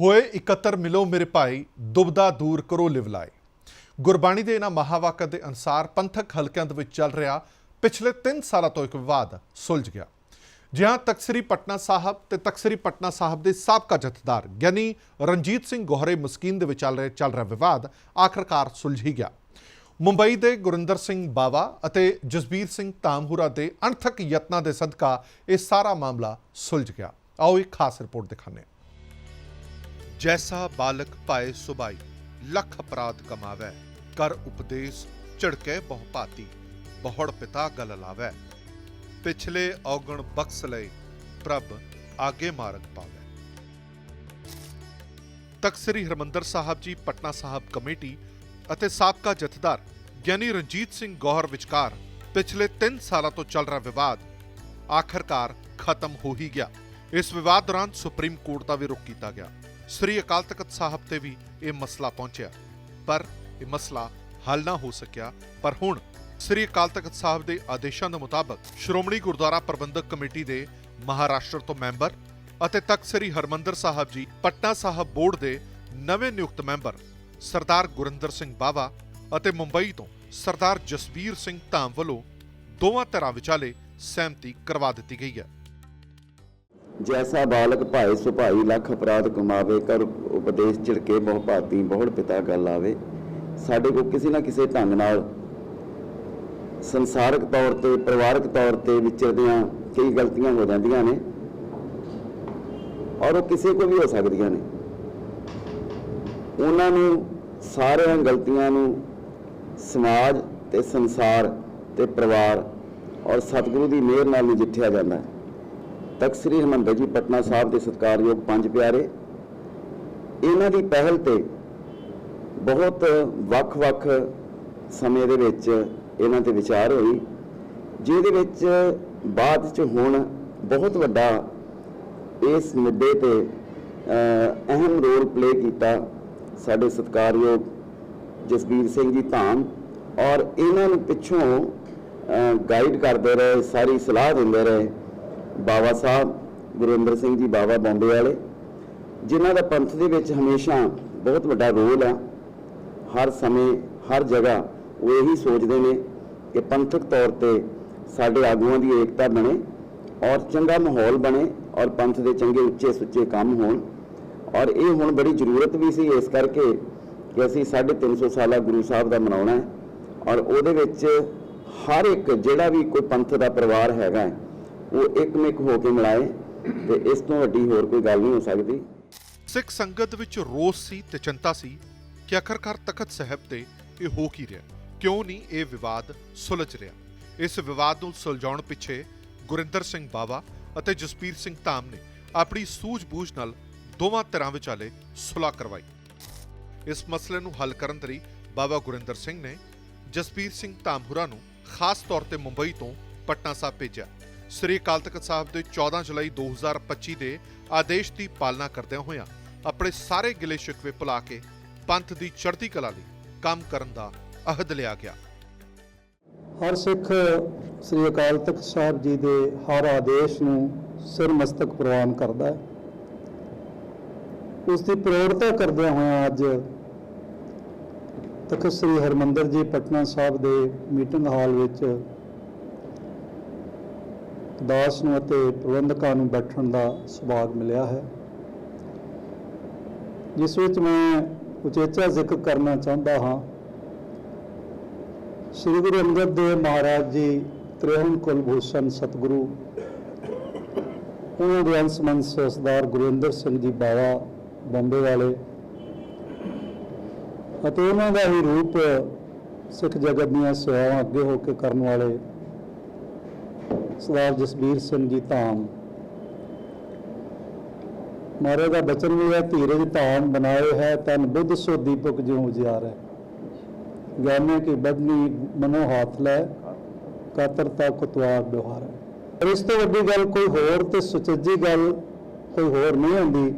ਹੋਏ ਇਕੱਤਰ ਮਿਲੋ ਮੇਰੇ ਭਾਈ, ਦੁਬਦਾ ਦੂਰ ਕਰੋ ਲਿਵਲਾਏ ਗੁਰਬਾਣੀ ਦੇ ਇਹਨਾਂ ਮਹਾਵਾਕਾਂ ਦੇ ਅਨਸਾਰ ਪੰਥਕ ਹਲਕਿਆਂ ਦੇ ਵਿੱਚ ਚੱਲ ਰਿਹਾ ਪਿਛਲੇ 3 ਸਾਲਾਂ ਤੋਂ ਇੱਕ ਵਿਵਾਦ ਸੁਲਝ ਗਿਆ। ਜਿਹਾਂ ਤਖਸਰੀ ਪਟਨਾ ਸਾਹਿਬ ਤੇ ਤਖਸਰੀ ਪਟਨਾ ਸਾਹਿਬ ਦੇ ਸਾਬਕਾ ਜਥੇਦਾਰ ਗਿਆਨੀ ਰਣਜੀਤ ਸਿੰਘ ਗੋਹਰੇ ਮਸਕੀਨ ਦੇ ਵਿੱਚ ਚੱਲ ਰਿਹਾ ਚੱਲ ਰਿਹਾ ਵਿਵਾਦ ਆਖਰਕਾਰ ਹੀ ਗਿਆ। ਮੁੰਬਈ ਦੇ ਗੁਰਿੰਦਰ ਸਿੰਘ ਬਾਵਾ ਅਤੇ ਜਸਬੀਰ ਸਿੰਘ ਤਾਮਹੁਰਾ ਦੇ ਅਣਥਕ ਯਤਨਾਂ ਦੇ ਸਦਕਾ ਇਹ ਸਾਰਾ ਮਾਮਲਾ ਸੁਲਝ ਗਿਆ। ਆਓ ਇੱਕ ਖਾਸ ਰਿਪੋਰਟ ਦਿਖਾਉਂਦੇ ਹਾਂ। ਜੈਸਾ ਬਾਲਕ ਪਾਏ ਸੁਭਾਈ ਲੱਖ ਅਪਰਾਧ ਕਮਾਵੈ, ਕਰ ਉਪਦੇਸ਼ ਝੜਕੇ ਬਹੁ ਭਾਤੀ, ਬਹੁੜ ਪਿਤਾ ਗਲ ਲਾਵੈ। ਪਿਛਲੇ ਔਗਣ ਬਖਸ ਲਏ, ਪ੍ਰਭ ਆਗੇ ਮਾਰਗ ਪਾਵੈ। ਤਖਤ ਸ੍ਰੀ ਹਰਮੰਦਰ ਸਾਹਿਬ ਜੀ, ਪਟਨਾ ਸਾਹਿਬ ਕਮੇਟੀ ਅਤੇ ਸਾਬਕਾ ਜਥੇਦਾਰ ਗਿਆਨੀ ਰਣਜੀਤ ਸਿੰਘ ਗੌਹਰ ਵਿਚਕਾਰ ਪਿਛਲੇ 3 ਸਾਲਾਂ ਤੋਂ ਚੱਲ ਰਿਹਾ ਵਿਵਾਦ ਆਖਰਕਾਰ ਖਤਮ ਹੋ ਹੀ ਗਿਆ। ਇਸ ਵਿਵਾਦ ਦੌਰਾਨ ਸੁਪਰੀਮ ਕੋਰਟ ਦਾ ਵੀ ਰੁਖ ਕੀਤਾ ਗਿਆ। ਸ੍ਰੀ ਅਕਾਲ ਤਖਤ ਸਾਹਿਬ ਤੇ ਵੀ ਇਹ ਮਸਲਾ ਪਹੁੰਚਿਆ। ਪਰ ਇਹ ਮਸਲਾ ਹੱਲ ਨਾ ਹੋ ਸਕਿਆ। ਪਰ ਹੁਣ ਸ੍ਰੀ ਅਕਾਲ ਤਖਤ ਸਾਹਿਬ ਦੇ ਆਦੇਸ਼ਾਂ ਦੇ ਮੁਤਾਬਕ ਸ਼੍ਰੋਮਣੀ ਗੁਰਦੁਆਰਾ ਪ੍ਰਬੰਧਕ ਕਮੇਟੀ ਦੇ ਮਹਾਰਾਸ਼ਟਰ ਤੋਂ ਮੈਂਬਰ ਅਤੇ ਤਖਤ ਸ੍ਰੀ ਹਰਮੰਦਰ ਸਾਹਿਬ ਜੀ, ਪਟਨਾ ਸਾਹਿਬ ਬੋਰਡ ਦੇ ਨਵੇਂ ਨਿਯੁਕਤ ਮੈਂਬਰ ਸਰਦਾਰ ਗੁਰਿੰਦਰ ਸਿੰਘ ਬਾਵਾ ਅਤੇ ਮੁੰਬਈ ਤੋਂ ਸਰਦਾਰ ਜਸਵੀਰ ਸਿੰਘ ਧਾਮ ਵੱਲੋਂ ਦੋਵਾਂ ਧਿਰਾਂ ਵਿਚਾਲੇ ਸਹਿਮਤੀ ਕਰਵਾ ਦਿੱਤੀ ਗਈ ਹੈ। ਜੈਸਾ ਬਾਲਕ ਭਾਏ ਸੁਭਾਈ ਲੱਖ ਅਪਰਾਧ ਕਮਾਵੇ, ਕਰ ਉਪਦੇਸ਼ ਝਿੜਕੇ ਬਹੁ ਭਾਤੀ, ਬਹੁੜ ਪਿਤਾ ਗੱਲ ਆਵੇ। ਸਾਡੇ ਕੋਲ ਕਿਸੇ ਨਾ ਕਿਸੇ ਢੰਗ ਨਾਲ ਸੰਸਾਰਕ ਤੌਰ ਤੇ, ਪਰਿਵਾਰਕ ਤੌਰ ਤੇ ਵਿਚਰਦਿਆਂ ਕਈ ਗਲਤੀਆਂ ਹੋ ਜਾਂਦੀਆਂ ਨੇ ਔਰ ਉਹ ਕਿਸੇ ਕੋ ਵੀ ਹੋ ਸਕਦੀਆਂ ਨੇ। ਉਹਨਾਂ ਨੂੰ ਸਾਰਿਆਂ ਗਲਤੀਆਂ ਨੂੰ ਸਮਾਜ ਤੇ ਸੰਸਾਰ ਤੇ ਪਰਿਵਾਰ ਔਰ ਸਤਿਗੁਰੂ ਦੀ ਮਿਹਰ ਨਾਲ ਨਜਿੱਠਿਆ ਜਾਂਦਾ ਹੈ। ਤਖਤ ਸ੍ਰੀ ਹਰਿਮੰਦਰ ਜੀ ਪਟਨਾ ਸਾਹਿਬ ਦੇ ਸਤਿਕਾਰਯੋਗ ਪੰਜ ਪਿਆਰੇ, ਇਹਨਾਂ ਦੀ ਪਹਿਲ ਤੇ ਬਹੁਤ ਵੱਖ-ਵੱਖ ਸਮੇਂ ਦੇ ਵਿੱਚ ਇਹਨਾਂ ਤੇ ਵਿਚਾਰ ਹੋਈ, ਜਿਹਦੇ ਵਿੱਚ ਬਾਅਦ ਚ ਹੁਣ ਬਹੁਤ ਵੱਡਾ ਇਸ ਮੁੱਦੇ ਤੇ ਅਹਿਮ ਰੋਲ ਪਲੇ ਕੀਤਾ ਸਾਡੇ ਸਤਿਕਾਰਯੋਗ ਜਸਬੀਰ ਸਿੰਘ ਜੀ ਧਾਮ ਔਰ ਇਹਨਾਂ ਨੂੰ ਪਿੱਛੋਂ ਗਾਈਡ ਕਰਦੇ ਰਹੇ, ਸਾਰੀ ਸਲਾਹ ਦਿੰਦੇ ਰਹੇ ਬਾਬਾ ਸਾਹਿਬ ਗੁਰਿੰਦਰ ਸਿੰਘ ਜੀ ਬਾਵਾ ਬੰਬੇ ਵਾਲੇ, ਜਿਨ੍ਹਾਂ ਦਾ ਪੰਥ ਦੇ ਵਿੱਚ ਹਮੇਸ਼ਾ ਬਹੁਤ ਵੱਡਾ ਰੋਲ ਆ, ਹਰ ਸਮੇਂ, ਹਰ ਜਗ੍ਹਾ ਉਹ ਇਹੀ ਸੋਚਦੇ ਨੇ ਕਿ ਪੰਥਕ ਤੌਰ ਤੇ ਸਾਡੇ ਆਗੂਆਂ ਦੀ ਏਕਤਾ ਬਣੇ ਔਰ ਚੰਗਾ ਮਾਹੌਲ ਬਣੇ ਔਰ ਪੰਥ ਦੇ ਚੰਗੇ ਉੱਚੇ ਸੁੱਚੇ ਕੰਮ ਹੋਣ। ਔਰ ਇਹ ਹੁਣ ਬੜੀ ਜ਼ਰੂਰਤ ਵੀ ਸੀ ਇਸ ਕਰਕੇ ਕਿ ਅਸੀਂ 350 ਸਾਲਾ ਗੁਰੂ ਸਾਹਿਬ ਦਾ ਮਨਾਉਣਾ ਹੈ। ਔਰ ਉਹਦੇ ਵਿੱਚ ਹਰ ਇੱਕ ਜਿਹੜਾ ਵੀ ਕੋਈ ਪੰਥ ਦਾ ਪਰਿਵਾਰ ਹੈਗਾ ਹੈ, ਉਹ ਇੱਕਮਿਕ ਹੋ ਕੇ ਮਿਲਾਏ ਤੇ ਇਸ ਤੋਂ ਵੱਡੀ ਹੋਰ ਕੋਈ ਗੱਲ ਨਹੀਂ ਹੋ ਸਕਦੀ। ਸਿੱਖ ਸੰਗਤ ਵਿੱਚ ਰੋਸ ਸੀ ਤੇ ਚਿੰਤਾ ਸੀ ਕਿ ਆਖਰਕਾਰ ਤਖਤ ਸਾਹਿਬ ਤੇ ਇਹ ਹੋ ਕੀ ਰਿਹਾ। ਕਿਉਂ ਨਹੀਂ ਇਹ ਵਿਵਾਦ ਸੁਲਝ ਰਿਹਾ? ਇਸ ਵਿਵਾਦ ਨੂੰ ਸੁਲਝਾਉਣ ਪਿੱਛੇ ਗੁਰਿੰਦਰ ਸਿੰਘ ਬਾਵਾ ਅਤੇ ਜਸਪੀਰ ਸਿੰਘ ਧਾਮ ਨੇ ਆਪਣੀ ਸੂਝ-ਬੂਝ ਨਾਲ ਦੋਵਾਂ ਧਿਰਾਂ ਵਿਚਾਲੇ ਸੁਲ੍ਹਾ ਕਰਵਾਈ। ਇਸ ਮਸਲੇ ਨੂੰ ਹੱਲ ਕਰਨ ਲਈ ਬਾਬਾ ਗੁਰਿੰਦਰ ਸਿੰਘ ਨੇ ਜਸਪੀਰ ਸਿੰਘ ਧਾਮਹੁਰਾ ਨੂੰ ਖਾਸ ਤੌਰ ਤੇ ਮੁੰਬਈ ਤੋਂ ਪਟਨਾ ਸਾਹਿਬ ਭੇਜਿਆ। ਸ੍ਰੀ ਅਕਾਲ ਤਖਤ ਸਾਹਿਬ ਦੇ 14 ਜੁਲਾਈ 2025 ਦੇ ਆਦੇਸ਼ ਦੀ ਪਾਲਣਾ ਕਰਦਿਆਂ ਹੋਇਆਂ ਆਪਣੇ ਸਾਰੇ ਗਿਲੇ ਸ਼ਿਕਵੇ ਭੁਲਾ ਕੇ ਪੰਥ ਦੀ ਚੜ੍ਹਦੀ ਕਲਾ ਲਈ ਕੰਮ ਕਰਨ ਦਾ ਅਹਿਦ ਲਿਆ ਗਿਆ। ਹਰ ਸਿੱਖ ਸ੍ਰੀ ਅਕਾਲ ਤਖਤ ਸਾਹਿਬ ਜੀ ਦੇ ਹਰ ਆਦੇਸ਼ ਨੂੰ ਸਿਰ ਮਸਤਕ ਪ੍ਰਵਾਨ ਕਰਦਾ ਹੈ। ਉਸ ਦੀ ਪ੍ਰੇਰਤਾ ਕਰਦਿਆਂ ਹੋਇਆਂ ਅੱਜ ਤਖਤ ਸ੍ਰੀ ਹਰਮੰਦਰ ਜੀ ਪਟਨਾ ਸਾਹਿਬ ਦੇ ਮੀਟਿੰਗ ਹਾਲ ਵਿੱਚ ਦਾਸ ਨੂੰ ਅਤੇ ਪ੍ਰਬੰਧਕਾਂ ਨੂੰ ਬੈਠਣ ਦਾ ਸੁਭਾਗ ਮਿਲਿਆ ਹੈ। ਜਿਸ ਵਿੱਚ ਮੈਂ ਉਚੇਚਾ ਜ਼ਿਕਰ ਕਰਨਾ ਚਾਹੁੰਦਾ ਹਾਂ। ਸ੍ਰੀ ਗੁਰੂ ਅੰਗਦ ਦੇਵ ਮਹਾਰਾਜ ਜੀ ਤ੍ਰਿਹਨ ਕੁਲਭੂਸ਼ਣ ਸਤਿਗੁਰੂ, ਉਹਨਾਂ ਦੇ ਅੰਸ਼ਮਨ ਸਰਦਾਰ ਗੁਰਿੰਦਰ ਸਿੰਘ ਜੀ ਬਾਵਾ ਬੰਬੇ ਵਾਲੇ ਅਤੇ ਉਹਨਾਂ ਦਾ ਹੀ ਰੂਪ ਸਿੱਖ ਜਗਤ ਦੀਆਂ ਸੇਵਾਵਾਂ ਅੱਗੇ ਹੋ ਕੇ ਕਰਨ ਵਾਲੇ ਸਰਦਾਰ ਜਸਬੀਰ ਸਿੰਘ ਜੀ ਧਾਮ। ਮਾਰੇ ਦਾ ਬਚਨ ਵੀ ਹੈ, ਧੀਰਜ ਧਾਮ ਬਣਾਏ ਹੈ, ਤਨ ਬੁੱਧ ਸੋ ਦੀਪਕ ਜਿਉ ਉਜਿਆਰ ਹੈ ਗਿਆਨੇ ਕੀ ਬਦਨੀ ਮਨੋ ਹਾਥ ਲੈ ਕਾਤਰਤਾ ਕੁਤਵਾਰ ਬਿਵਹਾਰ ਹੈ ਇਸ ਤੋਂ ਵੱਡੀ ਗੱਲ ਕੋਈ ਹੋਰ ਤੇ ਸੁਚੱਜੀ ਗੱਲ ਕੋਈ ਹੋਰ ਨਹੀਂ ਹੁੰਦੀ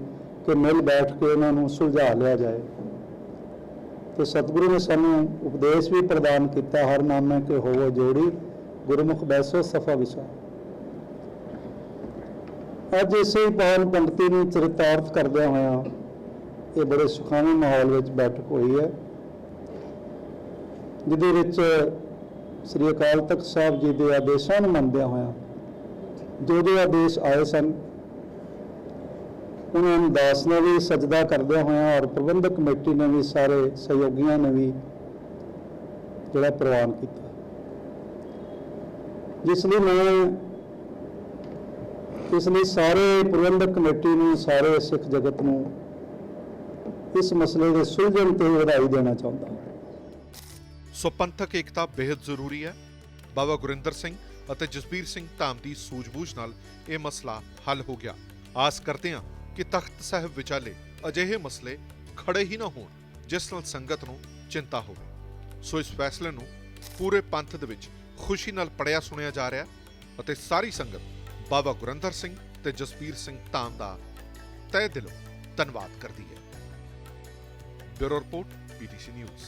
ਕਿ ਮਿਲ ਬੈਠ ਕੇ ਉਹਨਾਂ ਨੂੰ ਸੁਲਝਾ ਲਿਆ ਜਾਏ। ਤੇ ਸਤਿਗੁਰੂ ਨੇ ਸਾਨੂੰ ਉਪਦੇਸ਼ ਵੀ ਪ੍ਰਦਾਨ ਕੀਤਾ, ਹਰ ਨਾਮੇ ਕੇ ਹੋਵੋ ਜੋੜੀ। ਗੁਰਮੁਖ ਬੈਸੋ ਸਫਾ ਵਿਸ਼ਾ। ਅੱਜ ਇਸੇ ਹੀ ਪਾਵਨ ਪੰਕਤੀ ਨੂੰ ਚਰਿਤਾਰਥ ਕਰਦਿਆਂ ਹੋਇਆਂ ਇਹ ਬੜੇ ਸੁਖਾਵੇਂ ਮਾਹੌਲ ਵਿੱਚ ਬੈਠਕ ਹੋਈ ਹੈ, ਜਿਹਦੇ ਵਿੱਚ ਸ੍ਰੀ ਅਕਾਲ ਤਖਤ ਸਾਹਿਬ ਜੀ ਦੇ ਆਦੇਸ਼ਾਂ ਨੂੰ ਮੰਨਦਿਆਂ ਹੋਇਆਂ ਜੋ ਜੋ ਆਦੇਸ਼ ਆਏ ਸਨ, ਉਹਨਾਂ ਨੂੰ ਦਾਸ ਨੇ ਵੀ ਸਜਦਾ ਕਰਦਿਆਂ ਹੋਇਆਂ ਔਰ ਪ੍ਰਬੰਧਕ ਕਮੇਟੀ ਨੇ ਵੀ ਸਾਰੇ ਸਹਿਯੋਗੀਆਂ ਨੇ ਵੀ ਜਿਹੜਾ ਪ੍ਰਵਾਨ ਕੀਤਾ। ਜਿਸ ਲਈ ਮੈਂ, ਇਸ ਲਈ ਸਾਰੇ ਪ੍ਰਬੰਧਕ ਕਮੇਟੀ ਨੂੰ, ਸਾਰੇ ਸਿੱਖ ਜਗਤ ਨੂੰ ਇਸ ਮਸਲੇ ਦੇ ਸੁਲਝਣ ਤੇ ਵਧਾਈ ਦੇਣਾ ਚਾਹੁੰਦਾ ਸੋ ਪੰਥਕ ਏਕਤਾ ਬੇहद ਜ਼ਰੂਰੀ ਹੈ। ਬਾਬਾ ਗੁਰਿੰਦਰ ਸਿੰਘ ਅਤੇ ਜਸਬੀਰ ਸਿੰਘ ਧਾਮ ਦੀ ਸੂਝ-ਬੂਝ ਨਾਲ ਇਹ ਮਸਲਾ ਹੱਲ ਹੋ ਗਿਆ। ਆਸ ਕਰਦੇ ਹਾਂ ਕਿ ਤਖਤ ਸਾਹਿਬ ਵਿਚਾਲੇ ਅਜਿਹੇ ਮਸਲੇ ਖੜੇ ਹੀ ਨਾ ਹੋਣ, ਜਿਸ ਨਾਲ ਸੰਗਤ ਨੂੰ ਚਿੰਤਾ ਹੋਵੇ। ਸੋ ਇਸ ਫੈਸਲੇ ਨੂੰ ਪੂਰੇ ਪੰਥ ਦੇ ਵਿੱਚ ਖੁਸ਼ੀ ਨਾਲ ਪੜਿਆ, ਸੁਣਿਆ ਜਾ ਰਿਹਾ ਅਤੇ ਸਾਰੀ ਸੰਗਤ ਬਾਬਾ ਗੁਰਿੰਦਰ ਸਿੰਘ ਤੇ ਜਸਬੀਰ ਸਿੰਘ ਧਾਮ ਦਾ ਤਹਿ ਦਿਲੋਂ ਧੰਨਵਾਦ ਕਰਦੀ ਹੈ। Bureau report PTC news.